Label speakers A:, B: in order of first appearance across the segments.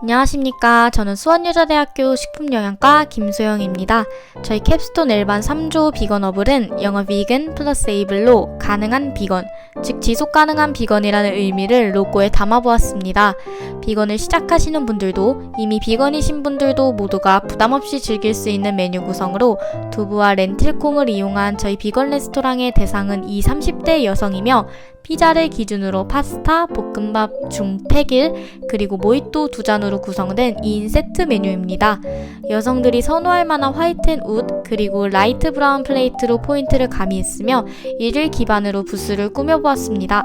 A: 안녕하십니까. 저는 수원여자대학교 식품영양과 김소영입니다. 저희 캡스톤 일반 3조 비건 어블은 영어 비건 플러스 에이블로 가능한 비건, 즉 지속 가능한 비건이라는 의미를 로고에 담아보았습니다. 비건을 시작하시는 분들도 이미 비건이신 분들도 모두가 부담없이 즐길 수 있는 메뉴 구성으로 두부와 렌틸콩을 이용한 저희 비건 레스토랑의 대상은 2, 30대 여성이며 피자를 기준으로 파스타, 볶음밥, 중택일, 그리고 모히또 두 잔으로 구성된 2인 세트 메뉴입니다. 여성들이 선호할 만한 화이트 앤 우드, 그리고 라이트 브라운 플레이트로 포인트를 가미했으며 이를 기반으로 부스를 꾸며보았습니다.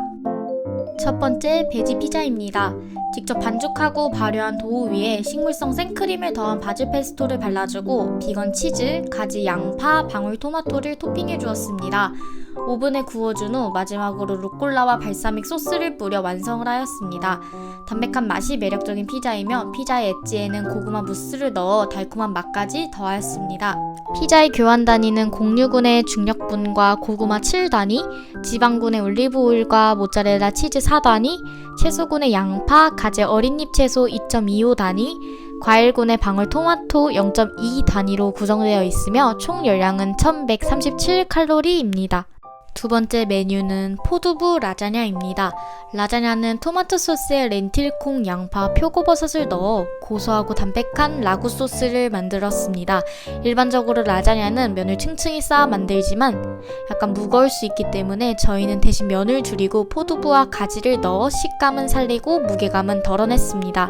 A: 첫 번째 베지 피자입니다. 직접 반죽하고 발효한 도우 위에 식물성 생크림을 더한 바질 페스토를 발라주고 비건 치즈, 가지 양파, 방울 토마토를 토핑해 주었습니다. 오븐에 구워준 후 마지막으로 루꼴라와 발사믹 소스를 뿌려 완성을 하였습니다. 담백한 맛이 매력적인 피자이며 피자의 엣지에는 고구마 무스를 넣어 달콤한 맛까지 더하였습니다. 피자의 교환 단위는 공유군의 중력분과 고구마 7단위, 지방군의 올리브 오일과 모짜렐라 치즈 4단위, 채소군의 양파, 가재 어린잎 채소 2.25 단위, 과일군의 방울토마토 0.2 단위로 구성되어 있으며 총 열량은 1137칼로리입니다. 두 번째 메뉴는 포두부 라자냐입니다. 라자냐는 토마토 소스에 렌틸콩, 양파, 표고버섯을 넣어 고소하고 담백한 라구 소스를 만들었습니다. 일반적으로 라자냐는 면을 층층이 쌓아 만들지만 약간 무거울 수 있기 때문에 저희는 대신 면을 줄이고 포두부와 가지를 넣어 식감은 살리고 무게감은 덜어냈습니다.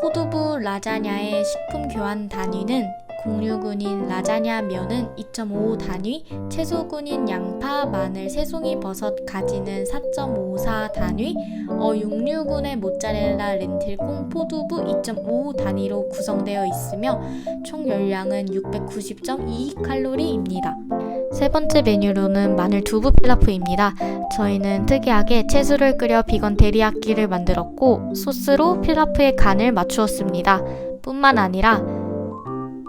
A: 포두부 라자냐의 식품 교환 단위는 공유군인 라자냐 면은 2.5 단위, 채소군인 양파, 마늘, 새송이 버섯, 가지는 4.54 단위, 어 육류군의 모짜렐라, 렌틸 콩, 포두부 2.5 단위로 구성되어 있으며 총 열량은 690.2 칼로리입니다. 세 번째 메뉴로는 마늘 두부 필라프입니다. 저희는 특이하게 채소를 끓여 비건 데리야끼를 만들었고 소스로 필라프의 간을 맞추었습니다. 뿐만 아니라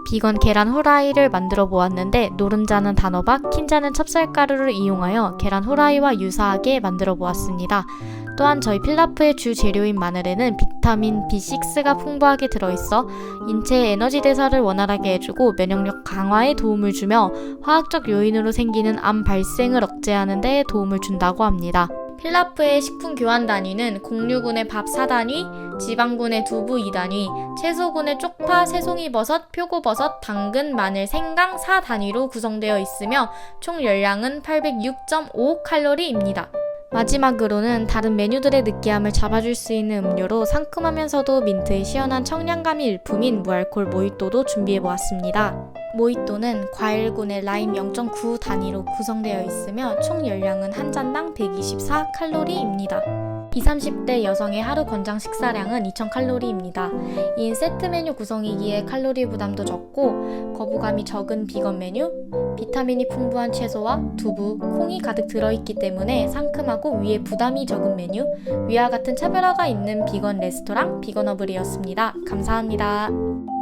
A: 비건 계란 후라이를 만들어 보았는데 노른자는 단호박, 흰자는 찹쌀가루를 이용하여 계란 후라이와 유사하게 만들어 보았습니다. 또한 저희 필라프의 주 재료인 마늘에는 비타민 B6가 풍부하게 들어있어 인체의 에너지 대사를 원활하게 해주고 면역력 강화에 도움을 주며 화학적 요인으로 생기는 암 발생을 억제하는 데 도움을 준다고 합니다. 필라프의 식품 교환 단위는 공유군의 밥 4단위, 지방군의 두부 2단위, 채소군의 쪽파, 새송이버섯, 표고버섯, 당근, 마늘, 생강 4단위로 구성되어 있으며 총 열량은 806.5 칼로리입니다. 마지막으로는 다른 메뉴들의 느끼함을 잡아줄 수 있는 음료로 상큼하면서도 민트의 시원한 청량감이 일품인 무알콜 모히또도 준비해 보았습니다. 모히또는 과일군의 라임 0.9 단위로 구성되어 있으며 총 열량은 한 잔당 124 칼로리입니다. 20, 30대 여성의 하루 권장 식사량은 2000칼로리입니다. 이인 세트 메뉴 구성이기에 칼로리 부담도 적고 거부감이 적은 비건 메뉴, 비타민이 풍부한 채소와 두부, 콩이 가득 들어있기 때문에 상큼하고 위에 부담이 적은 메뉴, 위와 같은 차별화가 있는 비건 레스토랑 비건어블이었습니다. 감사합니다.